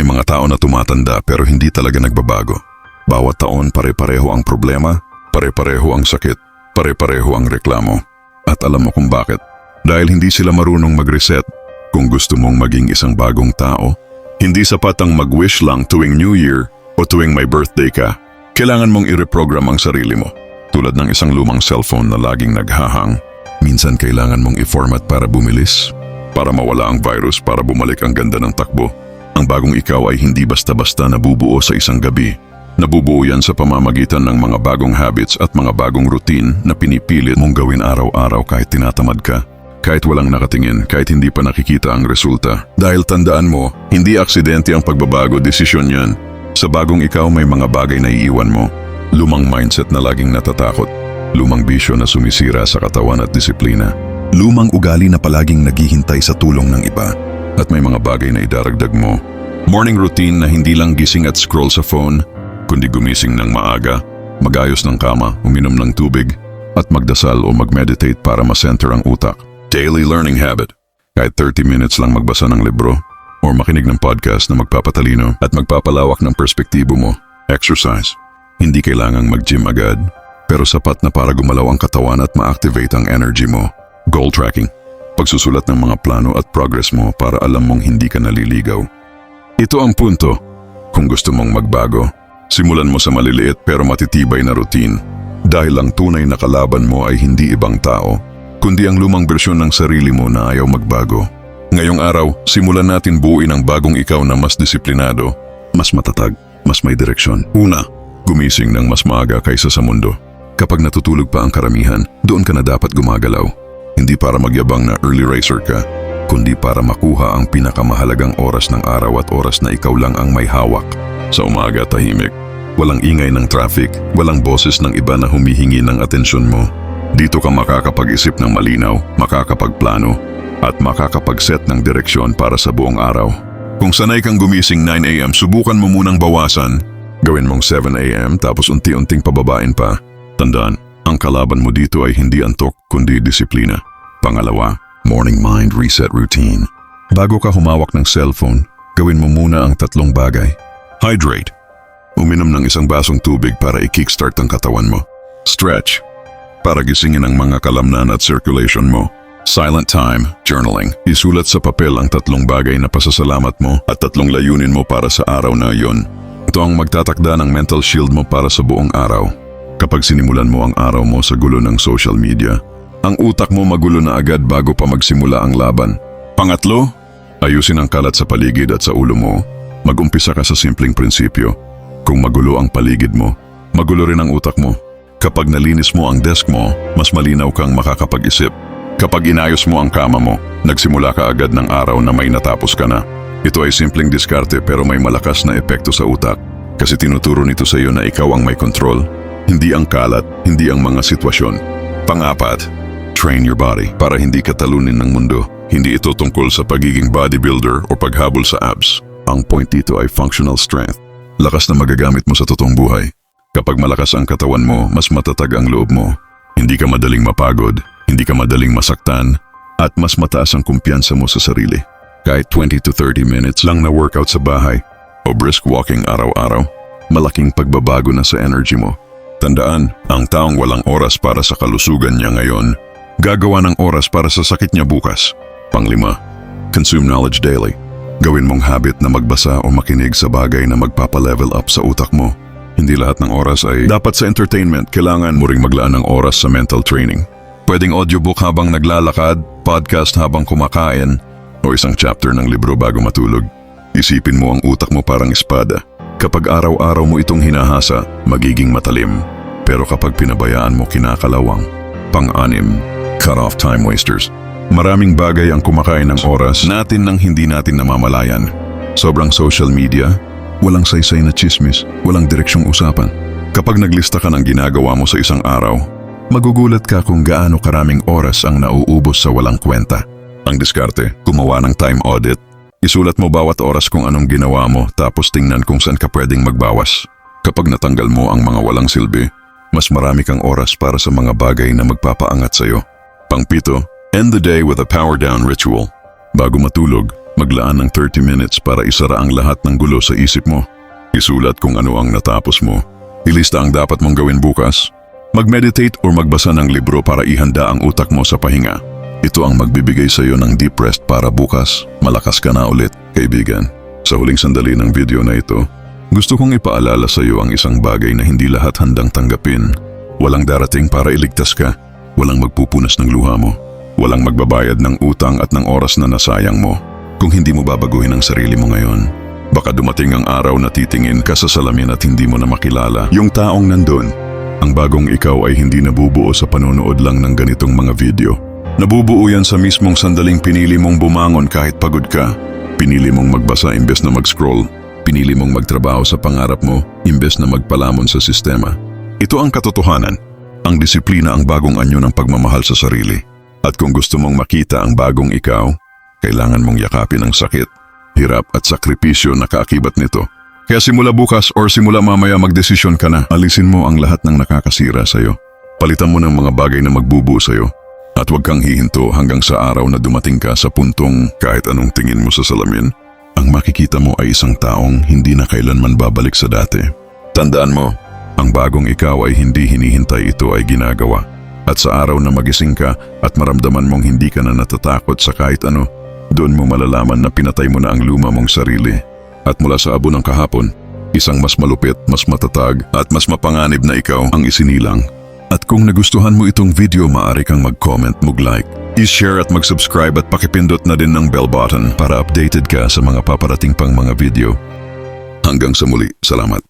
May mga tao na tumatanda pero hindi talaga nagbabago. Bawat taon pare-pareho ang problema, pare-pareho ang sakit, pare-pareho ang reklamo. At alam mo kung bakit? Dahil hindi sila marunong mag-reset. Kung gusto mong maging isang bagong tao, hindi sapat ang mag-wish lang tuwing New Year o tuwing may birthday ka. Kailangan mong i-reprogram ang sarili mo. Tulad ng isang lumang cellphone na laging naghahang, minsan kailangan mong i-format para bumilis, para mawala ang virus para bumalik ang ganda ng takbo. Ang bagong ikaw ay hindi basta-basta nabubuo sa isang gabi. Nabubuo yan sa pamamagitan ng mga bagong habits at mga bagong routine na pinipilit mong gawin araw-araw kahit tinatamad ka. Kahit walang nakatingin, kahit hindi pa nakikita ang resulta. Dahil tandaan mo, hindi aksidente ang pagbabago, desisyon yan. Sa bagong ikaw may mga bagay na iiwan mo. Lumang mindset na laging natatakot. Lumang bisyo na sumisira sa katawan at disiplina. Lumang ugali na palaging naghihintay sa tulong ng iba. At may mga bagay na idaragdag mo. Morning routine na hindi lang gising at scroll sa phone, kundi gumising ng maaga, magayos ng kama, uminom ng tubig, at magdasal o mag-meditate para ma-center ang utak. Daily learning habit. Kahit 30 minutes lang magbasa ng libro or makinig ng podcast na magpapatalino at magpapalawak ng perspektibo mo. Exercise. Hindi kailangang mag-gym agad, pero sapat na para gumalaw ang katawan at ma-activate ang energy mo. Goal tracking. Pagsusulat ng mga plano at progress mo para alam mong hindi ka naliligaw. Ito ang punto. Kung gusto mong magbago, simulan mo sa maliliit pero matitibay na routine. Dahil ang tunay na kalaban mo ay hindi ibang tao, kundi ang lumang bersyon ng sarili mo na ayaw magbago. Ngayong araw, simulan natin buuin ang bagong ikaw na mas disiplinado, mas matatag, mas may direksyon. Una, gumising ng mas maaga kaysa sa mundo. Kapag natutulog pa ang karamihan, doon ka na dapat gumagalaw. Hindi para magyabang na early riser ka, kundi para makuha ang pinakamahalagang oras ng araw at oras na ikaw lang ang may hawak. Sa umaga tahimik, walang ingay ng traffic, walang boses ng iba na humihingi ng atensyon mo. Dito ka makakapag-isip ng malinaw, makakapagplano, at makakapag-set ng direksyon para sa buong araw. Kung sanay kang gumising 9am, subukan mo munang bawasan. Gawin mong 7am tapos unti-unting pababain pa. Tandaan, ang kalaban mo dito ay hindi antok kundi disiplina. Pangalawa, morning mind reset routine. Bago ka humawak ng cellphone, gawin mo muna ang tatlong bagay. Hydrate. Uminom ng isang basong tubig para i-kickstart ang katawan mo. Stretch. Para gisingin ang mga kalamnan at circulation mo. Silent time, journaling. Isulat sa papel ang tatlong bagay na pasasalamat mo at tatlong layunin mo para sa araw na iyon. Ito ang magtatakda ng mental shield mo para sa buong araw. Kapag sinimulan mo ang araw mo sa gulo ng social media, ang utak mo magulo na agad bago pa magsimula ang laban. Pangatlo, ayusin ang kalat sa paligid at sa ulo mo. Magumpisa ka sa simpleng prinsipyo. Kung magulo ang paligid mo, magulo rin ang utak mo. Kapag nalinis mo ang desk mo, mas malinaw kang makakapag-isip. Kapag inayos mo ang kama mo, nagsimula ka agad ng araw na may natapos ka na. Ito ay simpleng diskarte pero may malakas na epekto sa utak kasi tinuturo nito sa iyo na ikaw ang may control, hindi ang kalat, hindi ang mga sitwasyon. Pangapat, train your body para hindi ka talunin ng mundo. Hindi ito tungkol sa pagiging bodybuilder o paghabol sa abs. Ang point dito ay functional strength. Lakas na magagamit mo sa totoong buhay. Kapag malakas ang katawan mo, mas matatag ang loob mo. Hindi ka madaling mapagod, hindi ka madaling masaktan, at mas mataas ang kumpiyansa mo sa sarili. Kahit 20 to 30 minutes lang na workout sa bahay o brisk walking araw-araw, malaking pagbabago na sa energy mo. Tandaan, ang taong walang oras para sa kalusugan niya ngayon, gagawa ng oras para sa sakit niya bukas. Panglima, consume knowledge daily. Gawin mong habit na magbasa o makinig sa bagay na magpapa-level up sa utak mo. Hindi lahat ng oras ay dapat sa entertainment, kailangan mo ring maglaan ng oras sa mental training. Pwedeng audiobook habang naglalakad, podcast habang kumakain, o isang chapter ng libro bago matulog. Isipin mo ang utak mo parang espada. Kapag araw-araw mo itong hinahasa, magiging matalim. Pero kapag pinabayaan mo kinakalawang. Pang-anim, cut off time wasters. Maraming bagay ang kumakain ng oras natin nang hindi natin namamalayan. Sobrang social media, walang saysay na chismis, walang direksyong usapan. Kapag naglista ka ng ginagawa mo sa isang araw, magugulat ka kung gaano karaming oras ang nauubos sa walang kwenta. Ang diskarte, gumawa ng time audit. Isulat mo bawat oras kung anong ginawa mo tapos tingnan kung saan ka pwedeng magbawas. Kapag natanggal mo ang mga walang silbi, mas marami kang oras para sa mga bagay na magpapaangat sa'yo. Pangpito, end the day with a power down ritual. Bago matulog, Maglaan ng 30 minutes para isara ang lahat ng gulo sa isip mo. Isulat kung ano ang natapos mo. Ilista ang dapat mong gawin bukas. Mag-meditate or magbasa ng libro para ihanda ang utak mo sa pahinga. Ito ang magbibigay sa iyo ng deep rest para bukas. Malakas ka na ulit, kaibigan. Sa huling sandali ng video na ito, gusto kong ipaalala sa iyo ang isang bagay na hindi lahat handang tanggapin. Walang darating para iligtas ka. Walang magpupunas ng luha mo. Walang magbabayad ng utang at ng oras na nasayang mo. Kung hindi mo babaguhin ang sarili mo ngayon, baka dumating ang araw na titingin ka sa salamin at hindi mo na makilala yung taong nandun. Ang bagong ikaw ay hindi nabubuo sa panonood lang ng ganitong mga video. Nabubuo yan sa mismong sandaling pinili mong bumangon kahit pagod ka. Pinili mong magbasa imbes na mag-scroll. Pinili mong magtrabaho sa pangarap mo imbes na magpalamon sa sistema. Ito ang katotohanan. Ang disiplina ang bagong anyo ng pagmamahal sa sarili. At kung gusto mong makita ang bagong ikaw, kailangan mong yakapin ang sakit, hirap at sakripisyo na kaakibat nito. Kaya simula bukas or simula mamaya magdesisyon ka na, alisin mo ang lahat ng nakakasira sa'yo. Palitan mo ng mga bagay na magbubuo sa'yo. At huwag kang hihinto hanggang sa araw na dumating ka sa puntong kahit anong tingin mo sa salamin, ang makikita mo ay isang taong hindi na kailanman babalik sa dati. Tandaan mo, ang bagong ikaw ay hindi hinihintay ito ay ginagawa. At sa araw na magising ka at maramdaman mong hindi ka na natatakot sa kahit ano, doon mo malalaman na pinatay mo na ang luma mong sarili. At mula sa abo ng kahapon, isang mas malupit, mas matatag at mas mapanganib na ikaw ang isinilang. At kung nagustuhan mo itong video, maaari kang mag-comment, mag-like, i-share at mag-subscribe at pakipindot na din ng bell button para updated ka sa mga paparating pang mga video. Hanggang sa muli, salamat.